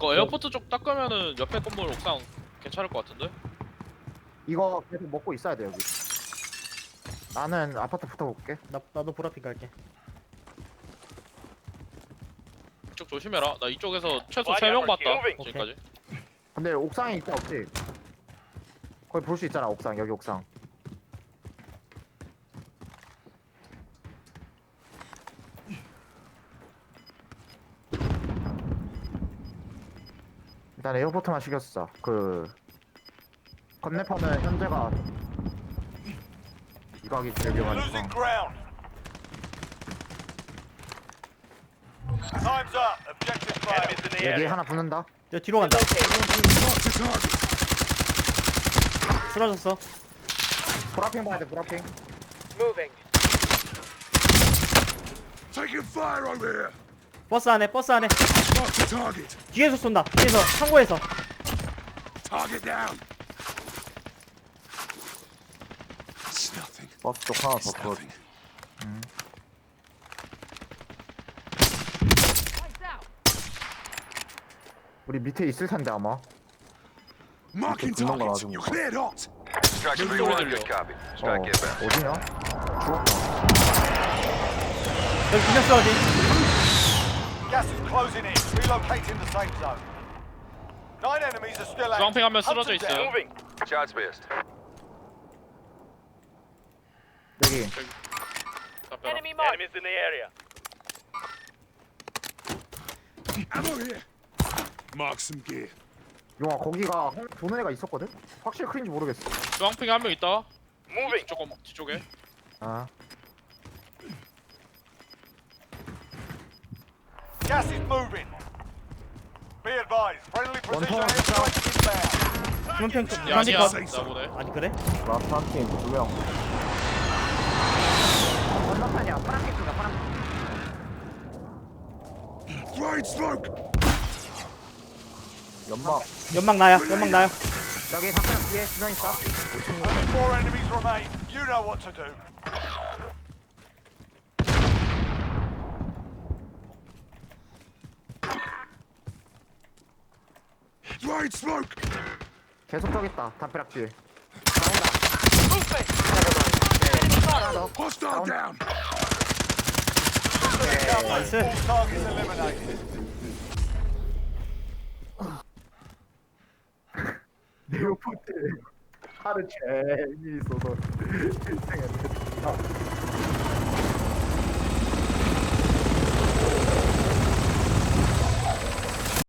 그 에어포트 쪽 닦으면은 옆에 건물 옥상 괜찮을 것 같은데? 이거 계속 먹고 있어야 돼 여기. 나는 아파트 붙어볼게. 나 나도 보라핑 갈게. 이쪽 조심해라. 나 이쪽에서 최소 Flag 3명 봤다. 지금까지. 근데 옥상에 있다 없지? 거기 볼 수 있잖아 옥상 여기 옥상. 일단 에어포트만 쓰자. 그 건네파는 현재가 이각이 제일 위험하니까. Losing ground. Time's up. Objective failed. Enemies in the 여기 area. 하나 붙는다. 야 뒤로 간다. 쓰러졌어. 보라핑 봐야 돼 보라핑. Taking fire over here. 버스 안에 버스 안에 Mark the target. 뒤에서 쏜다. 뒤에서 창고에서. Target down. It's nothing. 버스 쪽 하나 It's 더 그. nothing. 우리 밑에 있을 텐데 아마. Marking You're cleared hot. good copy. 어 Strike inbound. 어디냐? 죽었다. 여기 두명 쓰러지. Closing in. Relocating the safe zone. Nine enemies are still active. 주황핑 한명 Hunt 쓰러져 them down. 있어요. Moving. Shots missed. 여기 답변. Enemies in the area. Mark some gear. 용아 거기가 한- 도는 애가 있었거든? 확실히 크인지 모르겠어. 주황핑 한명 있다. Moving. 조금 뒤쪽에. 아 Gas is moving. Be advised. Friendly precision airstrike 야, 강지 아니야. 컷. 나보네. 아니 그래? 라스트 팀두 명. 건너편이야 파란색 쪽이야 파란색. Throwing smoke. 연막 연막 나야. 연막 나야. 여기 뒤에 두명 있다. Only four enemies remain. You know what to do. Throwing smoke. 계속 저기 있다. 담벼락 뒤에. Hostile down. 나이스. All targets eliminated. 네오포트 하루 종일 있어서 생했네.